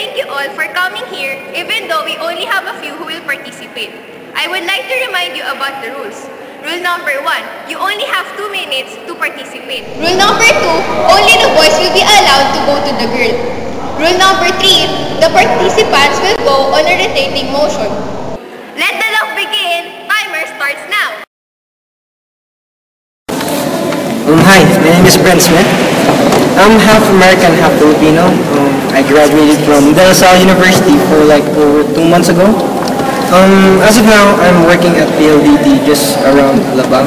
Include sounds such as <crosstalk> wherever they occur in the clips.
thank you all for coming here even though we only have a few who will participate. I would like to remind you about the rules. Rule number one, you only have two minutes to participate. Rule number two, only the boys will be allowed to go to the girl. Rule number three, the participants will go on a rotating motion. Let the love begin! Timer starts now! Um, hi, my name is Brent Smith. I'm half American, half Filipino. Um, I graduated from De La Salle University for like over two months ago. Um, as of now, I'm working at PLDT just around Alabang.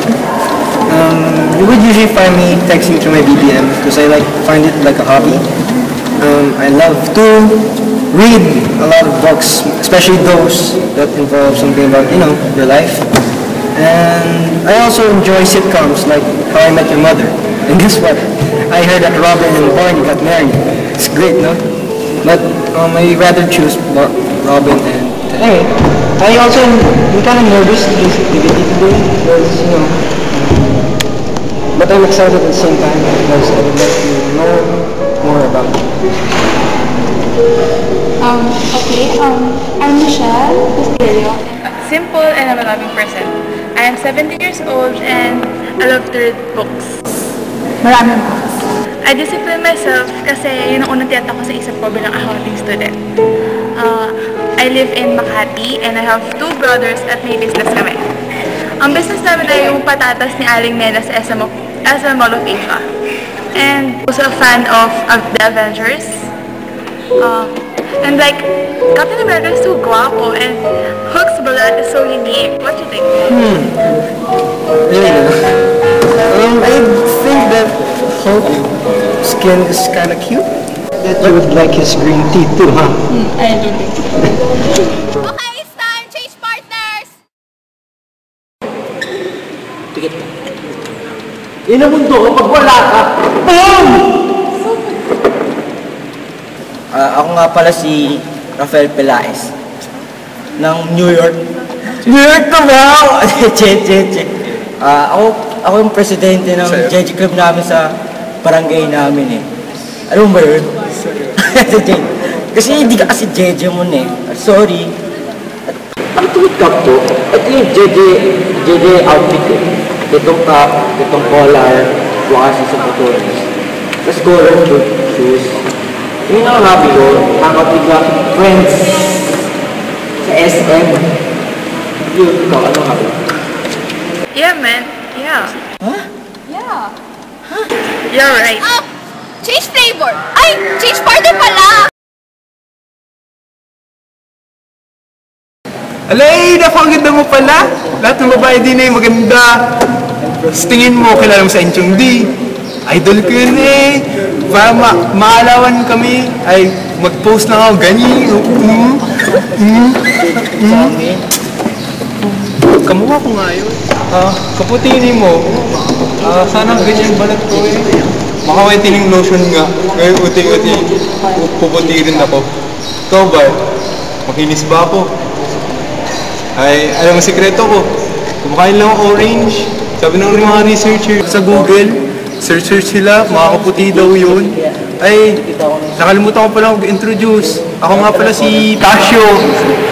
Um, you would usually find me texting through my BBM because I like find it like a hobby. Um, I love to read a lot of books, especially those that involve something about, you know, your life. And I also enjoy sitcoms like How I Met Your Mother. And guess what? I heard that Robin and Barney got married. It's great, no? But um, I rather choose Robin and Ted. Anyway, I also am kind of nervous to do this activity today because, you know, um, but I'm excited at the same time because I would like to know more about you. Um, okay, um, I'm Michelle Castillo. simple and I'm a loving person. I am 17 years old and I love to read books. Maraming books. I discipline myself kasi yun ang unang tiyata ko sa isip ko bilang accounting student. Uh, I live in Makati and I have two brothers at may business kami. Ang business namin ay yung patatas ni Aling Nena sa SM, SM Mall of Asia. And also a fan of, of the Avengers. Uh, and like, Captain America is so guapo and Hook's blood is so unique. What do you think? Yeah. Um, I Hulk skin is kind of cute. That you would like his green tea too, huh? I don't think so. Okay, it's time! Change partners! Yun ang mundo kapag wala ka. Boom! Ah, ako nga pala si Rafael Pelaez ng New York. New York ka ba? <laughs> che, che, che. Ah, ako, ako yung presidente ng JJ Club namin sa barangay namin eh. Alam mo ba yun? <laughs> Kasi hindi ka kasi JJ mo eh. Sorry. Ang tweet cap ko, ito yung JJ, JJ outfit ko. Itong cap, itong collar, bukas sa botones. Tapos collar shoe- shoes. Yun ang happy ko, hangout with the friends sa SM. Yun, ikaw, ano happy? Yeah, man. Yeah. Yeah. You're right. Oh! Change flavor! Ay! Change partner pala! Alay, naku, ang ganda mo pala. Lahat ng babae din ay maganda. Sa tingin mo, kilala mo sa Enchong D. Idol ko yun eh. Para ma maalawan kami, ay mag-post lang ako ganyan. Mm, mm, mm. Kamukha ko nga yun. Ah, kaputinin mo. Ah, sana ganyan balat ko eh. Makawetining lotion nga. Ngayon uti-uti, puputi rin ako. Ikaw ba? Makinis ba ako? Ay, alam mo sikreto ko. Kumakain lang orange. Sabi ng mga researcher sa Google, search search sila, makakaputi daw yun. Ay, nakalimutan ko pala mag-introduce. Ako nga pala si Tasio.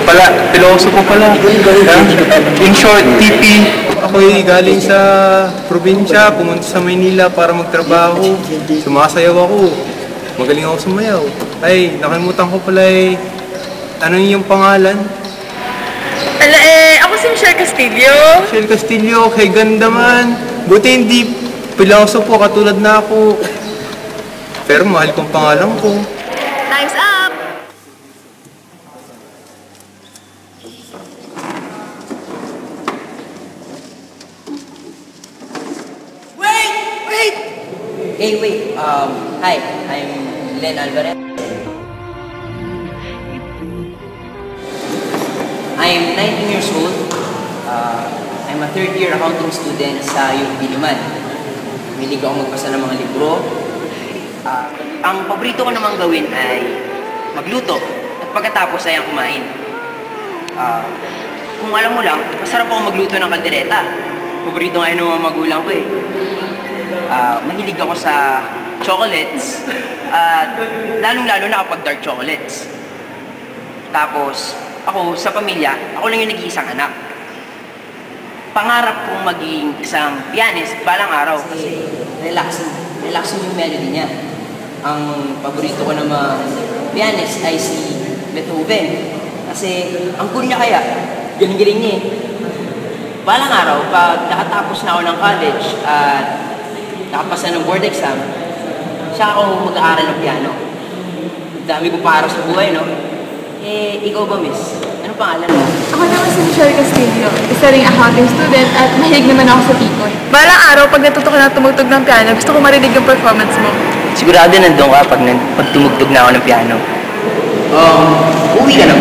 Pala, piloso ko pala. In short, TP. Ako ay galing sa probinsya, pumunta sa Maynila para magtrabaho. Sumasayaw ako. Magaling ako sumayaw. Ay, nakalimutan ko pala eh. Ano yung pangalan? Ala eh, ako si Michelle Castillo. Michelle Castillo, kay ganda man. Buti hindi piloso po katulad na ako. Pero mahal kong pangalan ko. Time's up! Hey, wait. Um, hi, I'm Len Alvarez. I'm 19 years old. Uh, I'm a third year accounting student sa UP Liman. Milig ako magbasa ng mga libro. Ah, ang paborito ko namang gawin ay magluto at pagkatapos ay ang kumain. Ah, kung alam mo lang, masarap ako magluto ng kaldereta. Paborito nga ng mga magulang ko eh. Ah, mahilig ako sa chocolates at lalong-lalo na kapag dark chocolates. Tapos, ako sa pamilya, ako lang yung nag-iisang anak. Pangarap kong maging isang pianist balang araw kasi relaxing, relaxing yung melody niya. Ang paborito ko naman pianist ay si Beethoven. Kasi ang cool niya kaya, galing-galing niya eh. Balang araw, pag nakatapos na ako ng college at nakapasa ng board exam, siya ako mag-aaral ng piano. Dami ko para sa buhay, no? Eh, ikaw ba, miss? Ano pangalan mo? Ako naman si Michelle Castillo, isa ring accounting student at mahilig naman ako sa pikon. Balang araw, pag natuto ka na tumugtog ng piano, gusto ko marinig yung performance mo. Sigurado nandun ka pag, pag tumugtog na ako ng piano. Um, uwi ka na ba?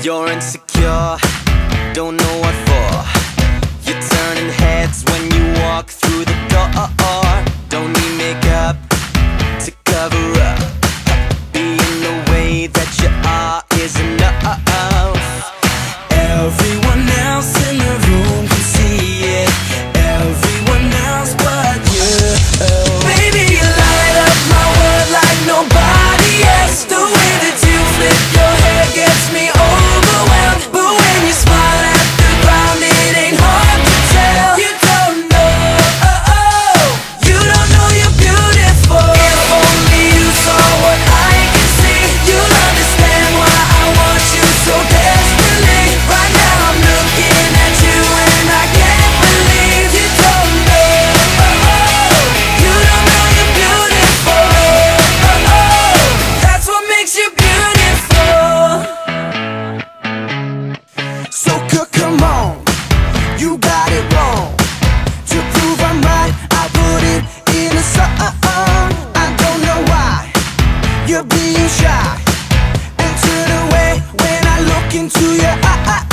You're insecure, don't know what for. You're turning heads when you walk through the door. being shy. And turn away when I look into your eyes